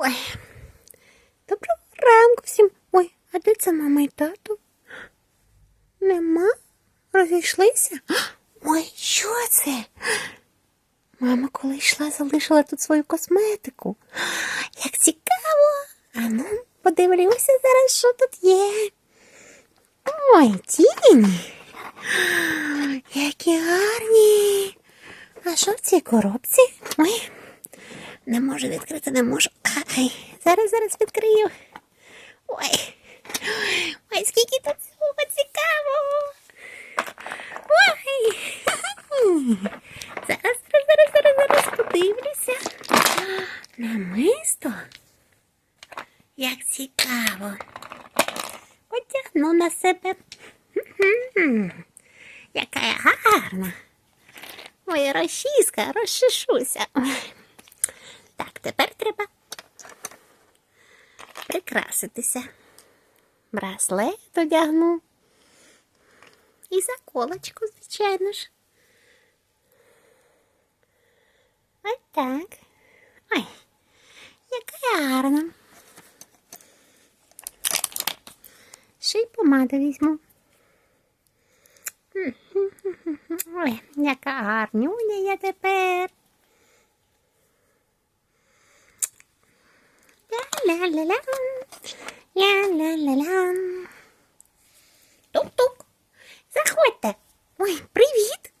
Ой. Доброго ранку всім. Ой, а де це мама і тато? Нема? Розійшлися? Ой, що це? Мама, коли йшла, залишила тут свою косметику. Як цікаво. А ну, подивлюся зараз, що тут є. Ой, тіні. Які гарні. А що в цій коробці? Ой, не можу відкрити, не можу. Ай, зараз, зараз відкрию. Ой. Ой, скільки тут всього цікавого. Ой. Зараз, зараз, зараз, зараз, зараз подивлюся. Намисто. Як цікаво. Потягну на себе. Яка я гарна. Ой, розчіска, розчешуся. Ой. Так, тепер треба прикраситися. Браслет одягну. І заколочку, звичайно ж. Ось так. Ой, яка гарна. Ще й помаду візьму. Ой, яка гарнюня я тепер. Ля-ля-ля-ля. Ля-ля-ля-ля. Тук-тук. Заходьте. Ой, привіт.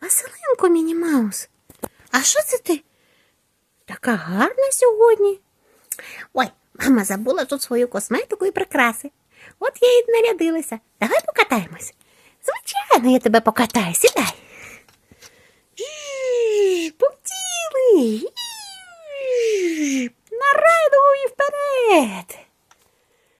Василинко Мінімаус. А що це ти? Така гарна сьогодні. Ой, мама забула тут свою косметику і прикраси. От я і нарядилася. Давай покатаємось. Звичайно, я тебе покатаю. Сідай. Evet.